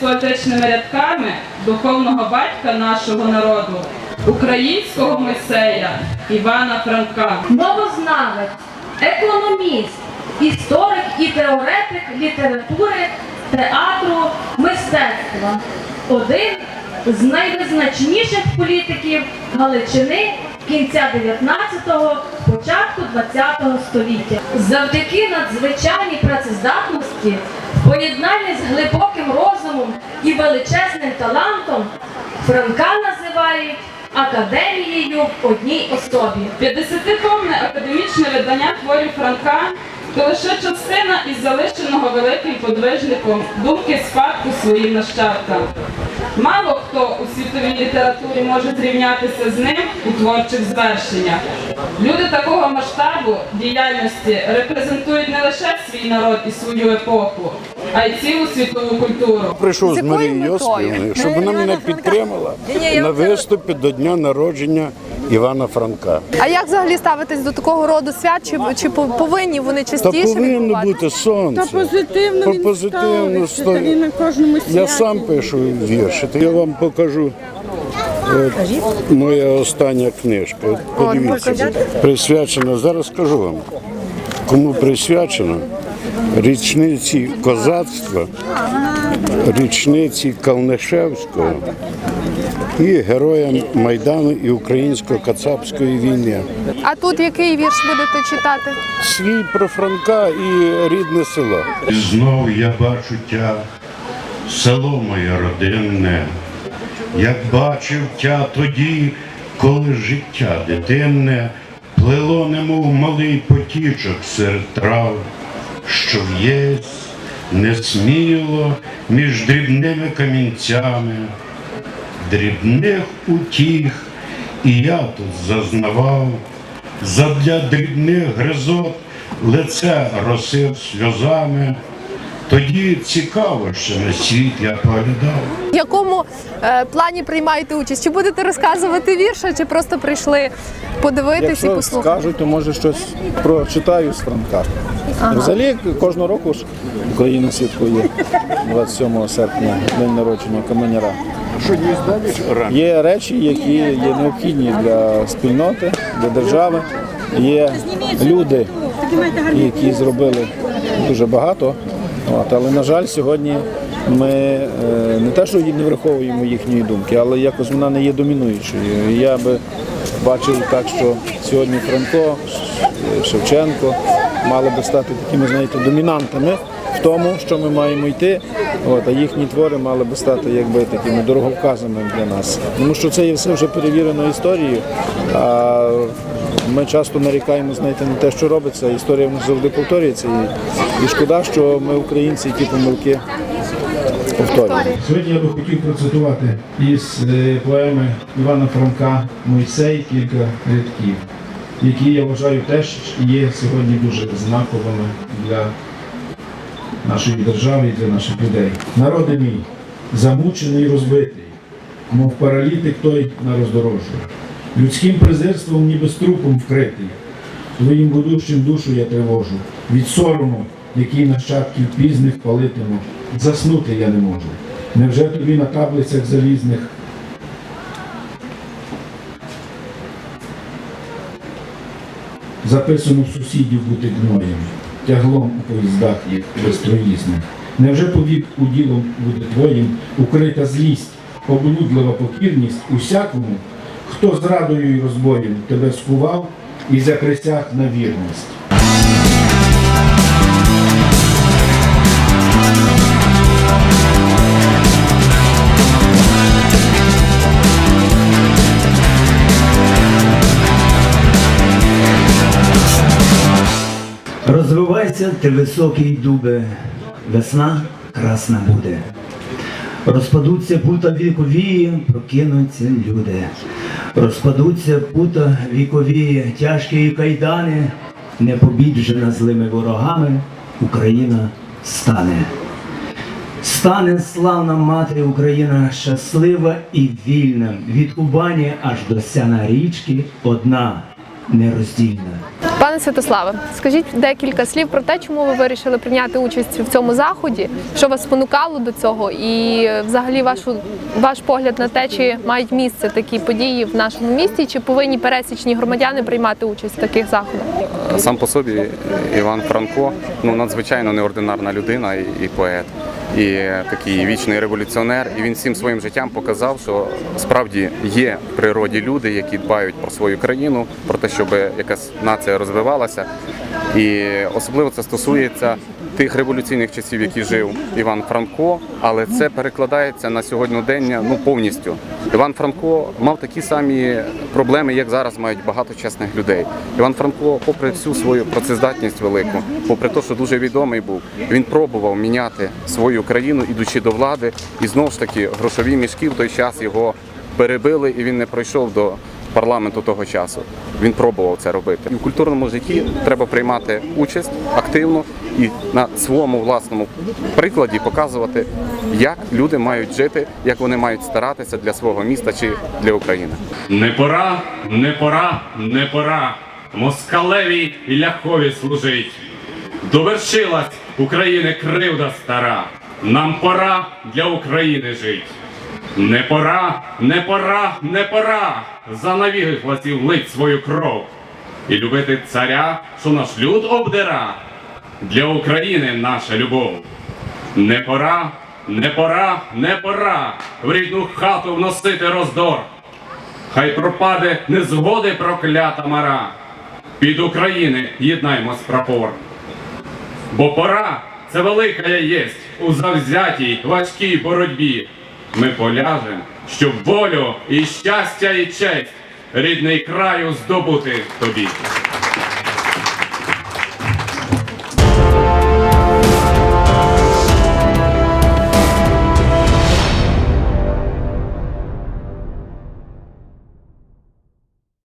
поетичними рядками духовного батька нашого народу, українського мисея Івана Франка. мовознавець, економіст, історик і теоретик літератури, театру, мистецтва. Один з найвизначніших політиків Галичини кінця 19-го, початку 20-го століття. Завдяки надзвичайній працездатності, в поєднанні з глибоким розумом і величезним талантом, Франка називають академією в одній особі. 50-томне академічне видання творів Франка то лише частина із залишеного великим подвижником думки спадку своїм нащадкам. Мало хто у світовій літературі може зрівнятися з ним у творчих звершеннях. Люди такого масштабу діяльності репрезентують не лише свій народ і свою епоху, а й цілу світову культуру. Прийшов З Марією метою? Щоб вона мене підтримала на виступі до дня народження Івана Франка. А як взагалі ставитись до такого роду свят? Чи, чи повинні вони Та частіше повинно бути сонце. Та позитивно По він позитивно ставиться, та він на кожному Я сам пишу вірші. Я вам покажу. От, моя остання книжка. Подивіться, присвячена. Зараз скажу вам, кому присвячена річниці козацтва, річниці Калнишевського і героям Майдану і українсько-кацапської війни. А тут який вірш будете читати? Свій про Франка і рідне село. І знов я бачу тя, село моє родинне, як бачив тя тоді, коли життя дитинне плело, немов малий потічок серед трав, що в'єсь не сміло між дрібними камінцями, дрібних утіх, і я тут зазнавав, задля дрібних гризот лице росив сльозами. Тоді цікаво, що на світ я поглядав. В якому е, плані приймаєте участь? Чи будете розказувати вірша, чи просто прийшли подивитись і послухати? скажуть, то може щось прочитаю з Франка. Взагалі кожного року ж Україна святкує 27 серпня день народження Каменяра. Що є речі, які є необхідні для спільноти, для держави. Є люди, які зробили дуже багато. От, але, на жаль, сьогодні ми е, не те, що не враховуємо їхньої думки, але якось вона не є домінуючою. Я би бачив так, що сьогодні Франко, Шевченко мали би стати такими, знаєте, домінантами в тому, що ми маємо йти. От, а їхні твори мали би стати якби такими дороговказами для нас. Тому що це є все вже перевірено історією. А ми часто нарікаємо, знаєте, на те, що робиться. Історія в нас завжди повторюється. І, і шкода, що ми, українці, ті помилки. Сьогодні я би хотів процитувати із е, поеми Івана Франка Мойсей кілька рядків, які я вважаю теж є сьогодні дуже знаковими для нашої держави і для наших людей. Народи мій, замучений і розбитий, мов паралітик той на роздорожжю. Людським презирством ніби з трупом вкритий. Твоїм будущим душу я тривожу. Від сорому, який нащадків пізних палитиму, заснути я не можу. Невже тобі на таблицях залізних записано в сусідів бути гноєм, тяглом у поїздах їх безпроїзних? Невже повік ділом буде твоїм укрита злість, облудлива покірність усякому, хто зрадою і розбоєм тебе скував і заприсяг на вірність? Розвивайся ти високий дубе, весна красна буде. Розпадуться пута вікові, прокинуться люди. Розпадуться пута вікові, тяжкі кайдани, непобіджена злими ворогами, Україна стане. Стане славна мати Україна, щаслива і вільна, від Кубані аж до сяна річки, одна нероздільна. Пане Святославе, скажіть декілька слів про те, чому ви вирішили прийняти участь в цьому заході, що вас спонукало до цього, і е, взагалі вашу ваш погляд на те, чи мають місце такі події в нашому місті, чи повинні пересічні громадяни приймати участь в таких заходах? Сам по собі Іван Франко ну надзвичайно неординарна людина і, і поет, і такий вічний революціонер. І він всім своїм життям показав, що справді є в природі люди, які дбають про свою країну, про те, щоб якась нація розвивалася. І особливо це стосується тих революційних часів, які жив Іван Франко, але це перекладається на сьогоднішнє ну повністю. Іван Франко мав такі самі проблеми, як зараз мають багато чесних людей. Іван Франко, попри всю свою працездатність велику, попри те, що дуже відомий був, він пробував міняти свою країну, ідучи до влади, і знову ж таки грошові мішки в той час його перебили, і він не пройшов до парламенту того часу. Він пробував це робити. І в культурному житті треба приймати участь активно і на своєму власному прикладі показувати, як люди мають жити, як вони мають старатися для свого міста чи для України. Не пора, не пора, не пора москалеві і ляхові служить. Довершилась України кривда стара. Нам пора для України жить. Не пора, не пора, не пора за навіги власів лить свою кров і любити царя, що наш люд обдира. Для України наша любов. Не пора, не пора, не пора в рідну хату вносити роздор. Хай пропаде незгоди проклята мара. Під України єднаймось прапор. Бо пора це велика єсть у завзятій важкій боротьбі. Ми поляжем, щоб волю і щастя, і честь рідний краю здобути тобі.